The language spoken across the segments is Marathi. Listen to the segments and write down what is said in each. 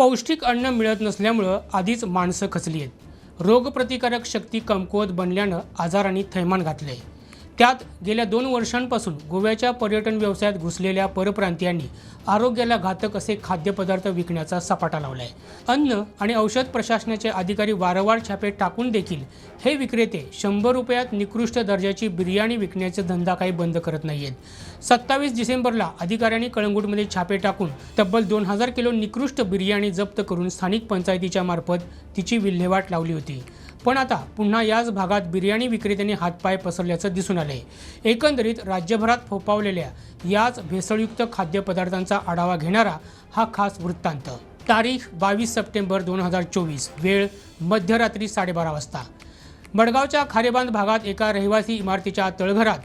पौष्टिक अन्न मिळत नसल्यामुळं आधीच माणसं खचली आहेत. रोगप्रतिकारक शक्ती कमकुवत बनल्यानं आजारांनी थैमान घातले त्यात गेल्या दोन वर्षांपासून गोव्याच्या पर्यटन व्यवसायात घुसलेल्या परप्रांतीयांनी आरोग्याला घातक असे खाद्यपदार्थ विकण्याचा सपाटा लावलाय. अन्न आणि औषध प्रशासनाचे अधिकारी वारंवार छापे टाकून देखील हे विक्रेते शंभर रुपयात निकृष्ट दर्जाची बिर्याणी विकण्याचा धंदा काही बंद करत नाहीयेत. सत्तावीस डिसेंबरला अधिकाऱ्यांनी कळंगूटमध्ये छापे टाकून तब्बल दोन हजार किलो निकृष्ट बिर्याणी जप्त करून स्थानिक पंचायतीच्या मार्फत तिची विल्हेवाट लावली होती. पण आता पुन्हा याच भागात बिर्याणी विक्रेत्यांनी हातपाय पसरल्याचं दिसून आलंय. एकंदरीत राज्यभरात फोपावलेल्या याच भेसळयुक्त खाद्यपदार्थांचा आढावा घेणारा हा खास वृत्तांत. तारीख बावीस सप्टेंबर दोन हजार चोवीस. वेळ मध्यरात्री साडेबारा वाजता. मडगावच्या खारेबांध भागात एका रहिवासी इमारतीच्या तळघरात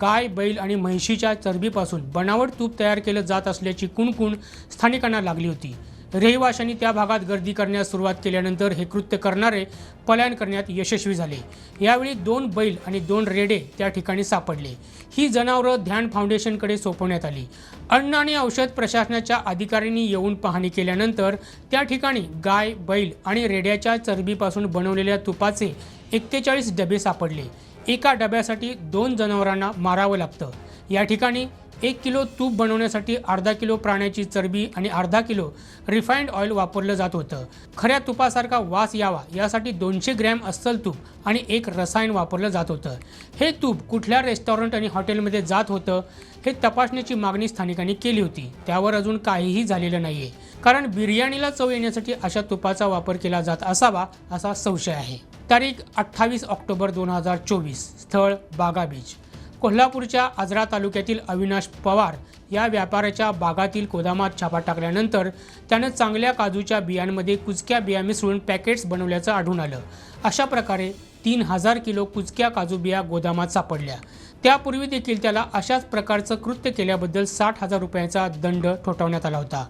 गाय बैल आणि म्हैशीच्या चरबीपासून बनावट तूप तयार केलं जात असल्याची कुणकुण स्थानिकांना लागली होती. रहिवाशांनी त्या भागात गर्दी करण्यास सुरुवात केल्यानंतर हे कृत्य करणारे पलायन करण्यात यशस्वी झाले. यावेळी दोन बैल आणि दोन रेडे त्या ठिकाणी सापडले. ही जनावरं ध्यान फाउंडेशनकडे सोपवण्यात आली. अन्न आणि औषध प्रशासनाच्या अधिकाऱ्यांनी येऊन पाहणी केल्यानंतर त्या ठिकाणी गाय बैल आणि रेड्याच्या चरबीपासून बनवलेल्या तुपाचे एक्केचाळीस डबे सापडले. एका डब्यासाठी दोन जनावरांना मारावं लागतं. या ठिकाणी एक किलो तूप बनवण्यासाठी अर्धा किलो प्राण्याची चरबी आणि अर्धा किलो रिफाईंड ऑइल वापरलं जात होतं. खऱ्या तुपासारखा वास यावा यासाठी दोनशे ग्रॅम अस्सल तूप आणि एक रसायन वापरलं जात होतं. हे तूप कुठल्या रेस्टॉरंट आणि हॉटेलमध्ये जात होतं हे तपासण्याची मागणी स्थानिकांनी केली होती. त्यावर अजून काहीही झालेलं नाहीये. कारण बिर्याणीला चव येण्यासाठी अशा तुपाचा वापर केला जात असावा असा संशय आहे. तारीख अठ्ठावीस ऑक्टोबर दोन हजार चोवीस. स्थळ बागा बीच. कोल्हापूरच्या आजरा तालुक्यातील अविनाश पवार या व्यापाऱ्याच्या बागातील गोदामात छापा टाकल्यानंतर त्यानं चांगल्या काजूच्या बियांमध्ये कुचक्या बिया मिसळून पॅकेट्स बनवल्याचं आढळून आलं. अशा प्रकारे तीन हजार किलो कुचक्या काजू बिया गोदामात सापडल्या. त्यापूर्वी देखील त्याला अशाच प्रकारचं कृत्य केल्याबद्दल साठ हजार रुपयांचा दंड ठोठावण्यात आला होता.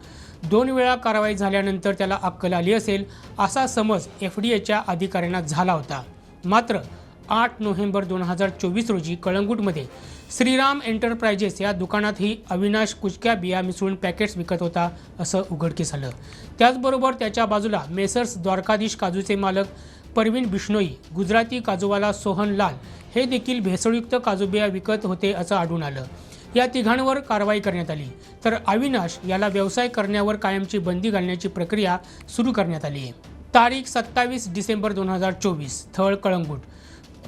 दोन वेळा कारवाई झाल्यानंतर त्याला अक्कल आली असेल असा समज एफ डी एच्या अधिकाऱ्यांना झाला होता. मात्र आठ नोव्हेंबर दोन हजार चोवीस रोजी कळंगूटमध्ये श्रीराम एंटरप्राइजेस या दुकानातही अविनाश कुचक्या बिया मिसळून पॅकेट्स विकत होता असं उघडकीस आलं. त्याचबरोबर त्याच्या बाजूला मेसर्स द्वारकाधीश काजूचे मालक परवीन बिश्नोई गुजराती काजूवाला सोहन लाल हे देखील भेसळयुक्त काजूबिया विकत होते असं आढळून आलं. या तिघांवर कारवाई करण्यात आली. तर अविनाश याला व्यवसाय करण्यावर कायमची बंदी घालण्याची प्रक्रिया सुरू करण्यात आली. आहे तारीख सत्तावीस डिसेंबर दोन हजार चोवीस स्थळ कळंगूट.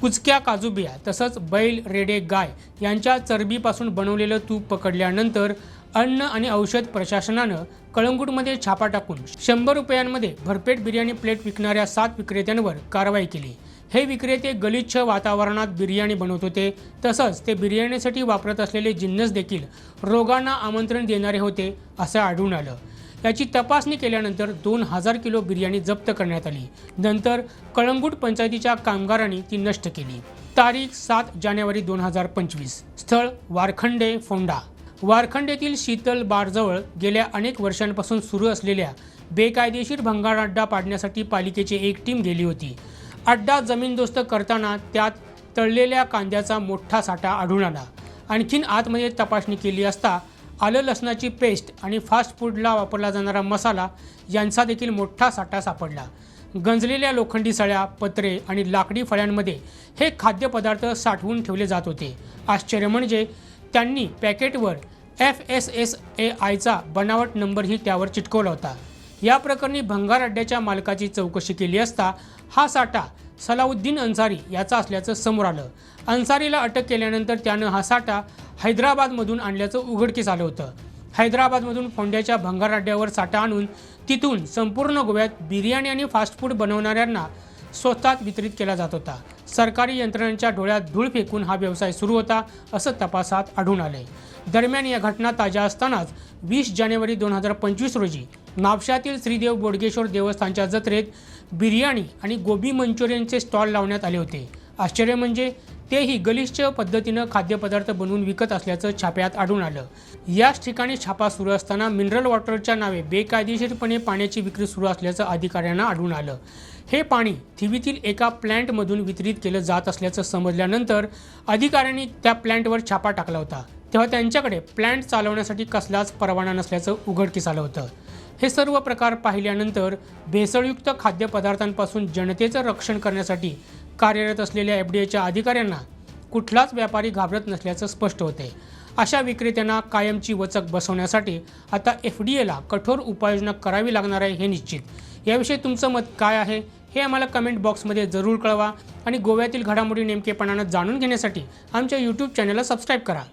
कुचक्या काजू बिया तसंच बैल रेडे गाय यांच्या चरबीपासून बनवलेलं तूप पकडल्यानंतर अन्न आणि औषध प्रशासनानं कळंगूटमध्ये छापा टाकून शंभर रुपयांमध्ये भरपेट बिर्याणी प्लेट विकणाऱ्या सात विक्रेत्यांवर कारवाई केली. हे विक्रेते गलिच्छ वातावरणात बिर्याणी बनवत होते. तसंच ते बिर्याणीसाठी वापरत असलेले जिन्नस देखील रोगांना आमंत्रण देणारे होते असं आढळून आलं. याची तपासणी केल्यानंतर दोन हजार किलो बिर्याणी जप्त करण्यात आली. नंतर कळंगूट पंचायतीच्या कामगारांनी ती नष्ट केली. तारीख सात जानेवारी दोन हजार पंचवीस. स्थळ वारखंडे फोंडा. वारखंडेतील शीतल बारजवळ गेल्या अनेक वर्षांपासून सुरू असलेल्या बेकायदेशीर भंगार अड्डा पाडण्यासाठी पालिकेची एक टीम गेली होती. अड्डा जमीनदोस्त करताना त्यात तळलेल्या कांद्याचा मोठा साठा आढळून आला. आणखीन आतमध्ये तपासणी केली असता आलं लसणाची पेस्ट आणि फास्ट फूडला वापरला जाणारा मसाला यांचा देखील मोठा साठा सापडला. गंजलेल्या लोखंडी सळ्या पत्रे आणि लाकडी फळ्यांमध्ये हे खाद्यपदार्थ साठवून ठेवले जात होते. आश्चर्य म्हणजे त्यांनी पॅकेटवर एफ एस एस ए आयचा बनावट नंबरही त्यावर चिटकवला होता. या प्रकरणी भंगार अड्ड्याच्या मालकाची चौकशी केली असता हा साठा सलाउद्दीन अन्सारी याचा असल्याचं समोर आलं. अन्सारीला अटक केल्यानंतर त्यानं हा साठा हैदराबादमधून आणल्याचं उघडकीस आलं होतं. हैदराबादमधून फोंड्याच्या भंगार अड्ड्यावर साठा आणून तिथून संपूर्ण गोव्यात बिर्याणी आणि फास्ट फूड बनवणाऱ्यांना स्वतःत वितरित केला जात होता. सरकारी यंत्रणांच्या डोळ्यात धूळ फेकून हा व्यवसाय सुरू होता असं तपासात आढळून आलंय. दरम्यान या घटना ताज्या असतानाच वीस जानेवारी दोन हजार पंचवीस रोजी नापशातील श्रीदेव बोडगेश्वर देवस्थानच्या जत्रेत बिर्याणी आणि गोबी मंचुरियनचे स्टॉल लावण्यात आले होते. आश्चर्य म्हणजे तेही गलिच्छ पद्धतीनं खाद्यपदार्थ बनवून विकत असल्याचं छाप्यात आढळून आलं. याच ठिकाणी छापा सुरू असताना मिनरल वॉटरच्या नावे बेकायदेशीरपणे पाण्याची विक्री सुरू असल्याचं अधिकाऱ्यांना आढळून आलं. हे पाणी थिवीतील एका प्लॅन्टमधून वितरित केलं जात असल्याचं समजल्यानंतर अधिकाऱ्यांनी त्या प्लॅन्टवर छापा टाकला होता. तेव्हा त्यांच्याकडे प्लॅन्ट चालवण्यासाठी कसलाच परवाना नसल्याचं उघडकीस आलं होतं. हे सर्व प्रकार पाहिल्यानंतर भेसळयुक्त खाद्यपदार्थांपासून जनतेचं रक्षण करण्यासाठी कार्यरत असलेल्या एफ डी एच्या अधिकाऱ्यांना कुठलाच व्यापारी घाबरत नसल्याचं स्पष्ट होते अशा विक्रेत्यांना कायमची वचक बसवण्यासाठी आता एफ डी एला कठोर उपाययोजना करावी लागणार आहे हे निश्चित. याविषयी तुमचं मत काय आहे हे आम्हाला कमेंट बॉक्समध्ये जरूर कळवा आणि गोव्यातील घडामोडी नेमकेपणानं जाणून घेण्यासाठी आमच्या यूट्यूब चॅनलला सबस्क्राईब करा.